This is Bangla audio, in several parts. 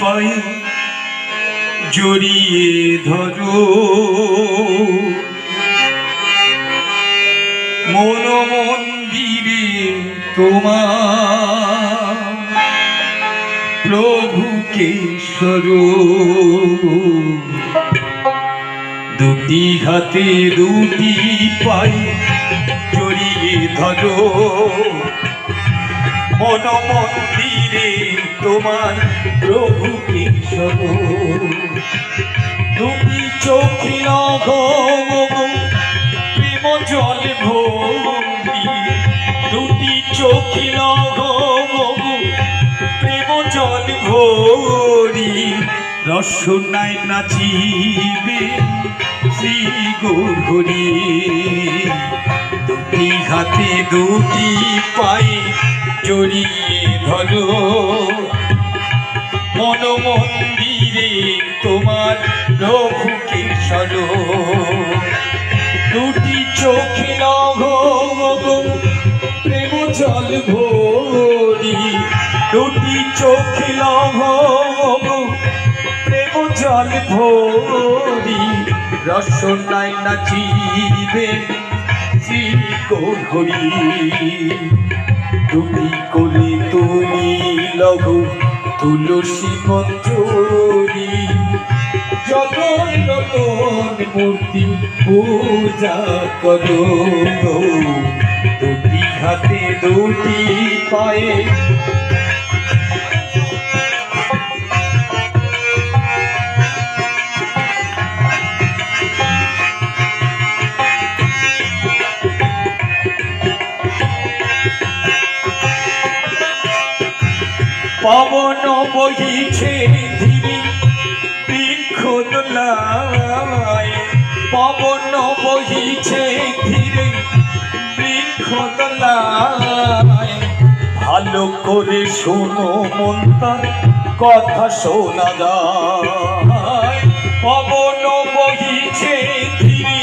পায়ে জড়িয়ে ধরো। মন মন্দিরে তোমার প্রভুকে স্বরূপ দুটি হাতে দুটি পায়ে জড়িয়ে ধরো। মন মন্দিরে তোমার প্রভু কৃষ্ণ দুটি চোখে প্রেম জল ভরি দুটি চোখে প্রেম জল ভরি। রসনায় নাচিবে শ্রী গৌরী দুটি হাতে দুটি পায়ে জড়িয়ে ধরো। মন মন্দিরে তোমার প্রভুকে সরো। দুটি চোখে প্রেম জল ভরি। দুটি চোখে প্রেম জল ভরি। রসনায় নাচিবে শ্রী গৌরী দুটি কোলে তুমি লঘু তুলসী মঞ্জুরি। যত নতুন মূর্তি পূজা করো দুটি হাতে, দুটি পায়ে। পবন বহিছে ধীরে বৃক্ষ দোলায় পবন বহিছে ধীরে বৃক্ষ দোলায় ভালো করে শোনো মন্তার, কথা শোনা যায়। পবন বহিছে ধীরে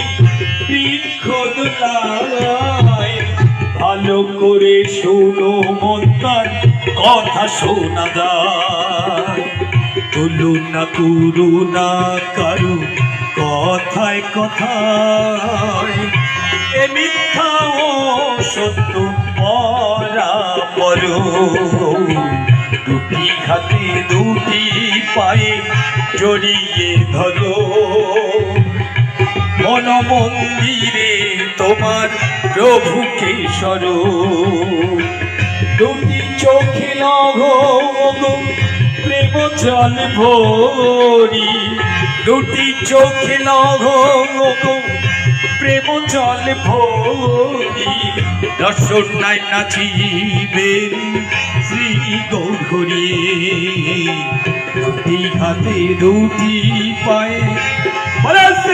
বৃক্ষ দোলায় ভালো করে শোনো মন্তার কথা শোনা যায়। তুলনা করুণা কারু, কথায় কথায়। এ মিথ্যা ও সত্য পরা পর। দুটি হাতে, দুটি পায়ে জড়িয়ে ধরো। মন মন্দিরে তোমার প্রভুকে স্বরূপ দুটি চোখে লঘ প্রেম জল ভরি। দুটি চোখে লঘ প্রেম জল ভরি রসনায় নাচিবেন শ্রী গৌরী। দুটি হাতে, দুটি পায়ে।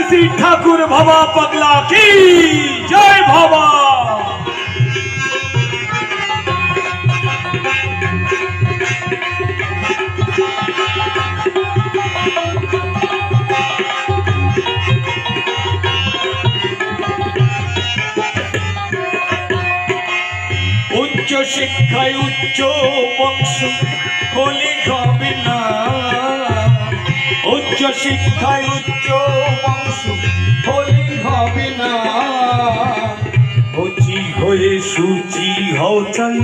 শ্রী ঠাকুর বাবা পাগলা, কি? জয় বাবা শিক্ষায় উচ্চ বংশ হলে হবে না। উচ্চ শিক্ষায় উচ্চ বংশ হলে হবে না। উচি হয়ে সুচি হও চাই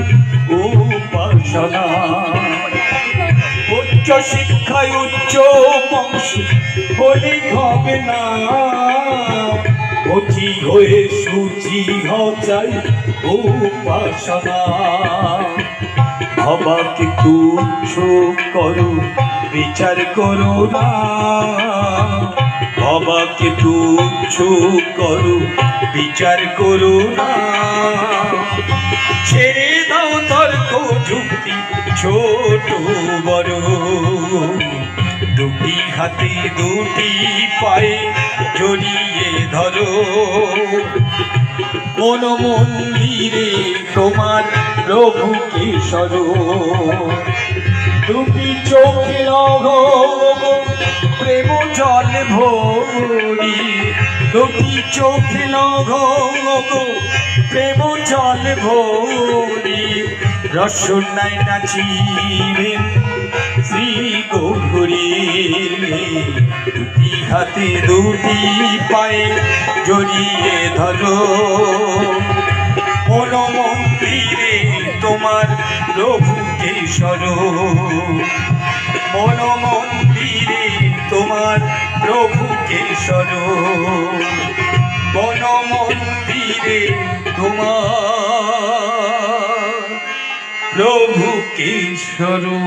ও পাশনা উচ্চ শিক্ষায় উচ্চ বংশ হলে হবে না। অতি হয়ে সুচি হও চাই ও পাশনা ভবাকে তুচ্ছ করো, বিচার করো না। ভবাকে তুচ্ছ করো, বিচার করো না। ছেড়ে দাও তর্ক যুক্তি, ছোট বড়। দুটি হাতে, দুটি পায়ে জড়িয়ে ধরো। মন মন্দিরে তোমার প্রভুকে সরো দুটি চোখে প্রেম জল ভরি। দুটি চোখে লঘ প্রেম জল ভরি। রসনায় নাচিবেন শ্রী গৌরীর দুটি হাতে, দুটি পায়ে জড়িয়ে ধরো। বলো তোমার রঘুকে সর বলো তোমার প্রভুকে সর বন তোমার প্রভুকে সরো